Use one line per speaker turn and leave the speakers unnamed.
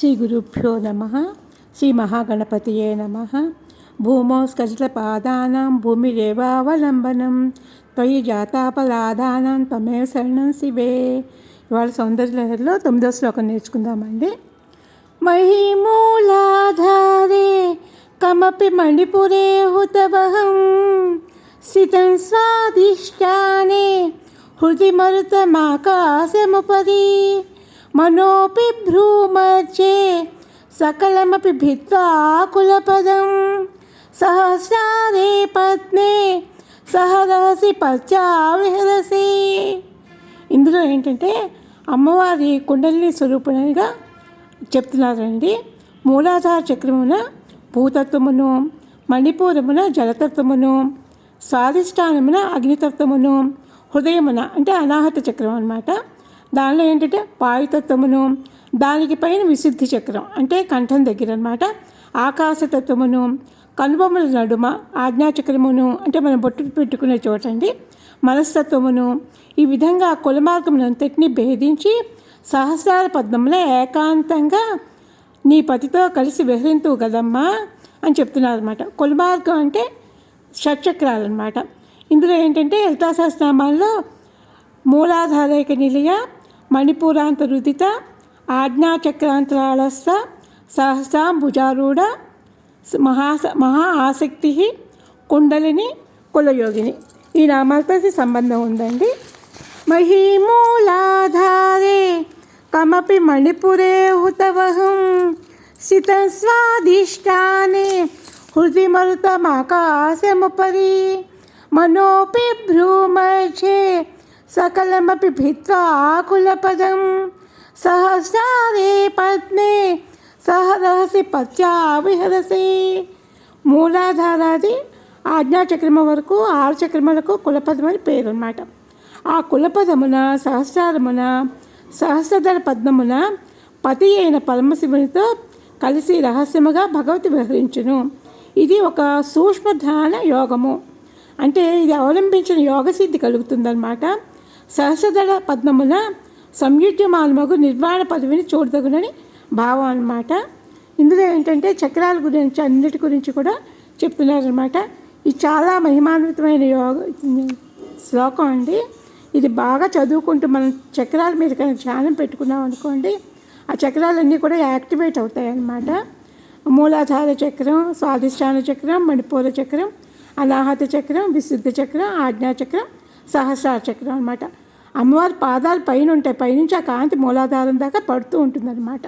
శ్రీ గురుభ్యో నమ శ్రీ మహాగణపతియే నమ భూమో స్కజితపాదానాం భూమిరేవావలంబనం త్వయి జాతాపలాదానం త్వమే శరణం శివే ఇవాళ సౌందర్యలహరిలో తొమ్మిదో శ్లోకం నేర్చుకుందామండి. మహిమూలాధారే కమపి మణిపురే హుతవహం సితం స్వాదిష్టానే హృది మరుతమాకాశముపరి మనోపి భ్రూమర్చే సకలమపి భిత్వా కులపదం సహస్రారే పద్మే సహరహసి పశ్చావిహరసి ఇందులో ఏంటంటే అమ్మవారి కుండలిని స్వరూపునిగా చెప్తున్నారండి. మూలాధార చక్రమున భూతత్వమును మణిపూరమున జలతత్వమును స్వాధిష్టానమున అగ్నితత్వమును హృదయమున అంటే అనాహత చక్రం అనమాట దానిలో ఏంటంటే వాయుతత్వమును దానికి పైన విశుద్ధి చక్రం అంటే కంఠం దగ్గర అనమాట ఆకాశతత్వమును కనుబొమ్మల నడుమ ఆజ్ఞాచక్రమును అంటే మనం బొట్టు పెట్టుకునే చోటండి మనస్తత్వమును ఈ విధంగా కులమార్గమునంతటినీ భేదించి సహస్రాల పద్మంలో ఏకాంతంగా నీ పతితో కలిసి విహరింతు కదమ్మా అని చెప్తున్నారు అనమాట కులమార్గం అంటే షట్చక్రాలు అనమాట ఇందులో ఏంటంటే లలితా సహస్రనామాల్లో మూలాధారైక నిలయ మణిపురాంత రుదిత ఆజ్ఞాచక్రాంతరాళస్థ సహసాంభుజారూఢ మహా మహా ఆసక్తి కుండలిని కులయోగిని. ఈ నామాలతో సంబంధం ఉందండి. మహిమూలాధారే కమపి మణిపురే హుతవహం స్వాదిష్టానే హృది మరుతమాకాశముపరి మనోపి భ్రూమర్చే सकलमपि भित्त्वा कुलपदं सहस्रारे पद्मे సహరహసి పచ్చా విహరసి మూలాధారాది ఆజ్ఞాచక్రమ వరకు ఆరు చక్రములకు కులపదం అని పేరు అనమాట ఆ కులపదమున సహస్రారమున సహస్రధర పద్మమున పతి అయిన పరమశివునితో కలిసి రహస్యముగా భగవతి విహరించును ఇది ఒక సూక్ష్మ ధ్యాన యోగము అంటే ఇది అవలంబించిన యోగసిద్ధి కలుగుతుందన్నమాట సహసదళ పద్మమున సంయుజ్యమానమగు నిర్వాణ పదవిని చూడదగునని భావం అనమాట ఇందులో ఏంటంటే చక్రాల గురించి అన్నిటి గురించి కూడా చెప్తున్నారనమాట ఇది చాలా మహిమాన్వితమైన యోగ శ్లోకం అండి. ఇది బాగా చదువుకుంటూ మనం చక్రాల మీద కానీ ధ్యానం పెట్టుకున్నాం అనుకోండి ఆ చక్రాలన్నీ కూడా యాక్టివేట్ అవుతాయి అన్నమాట మూలాధార చక్రం స్వాధిష్టాన చక్రం మణిపూర చక్రం అనాహత చక్రం విశుద్ధ చక్రం ఆజ్ఞా చక్రం సహస్రార చక్రం అనమాట అమ్మవారి పాదాలు పైన ఉంటాయి పైనుంచి ఆ కాంతి మూలాధారం దాకా పడుతూ ఉంటుందన్నమాట.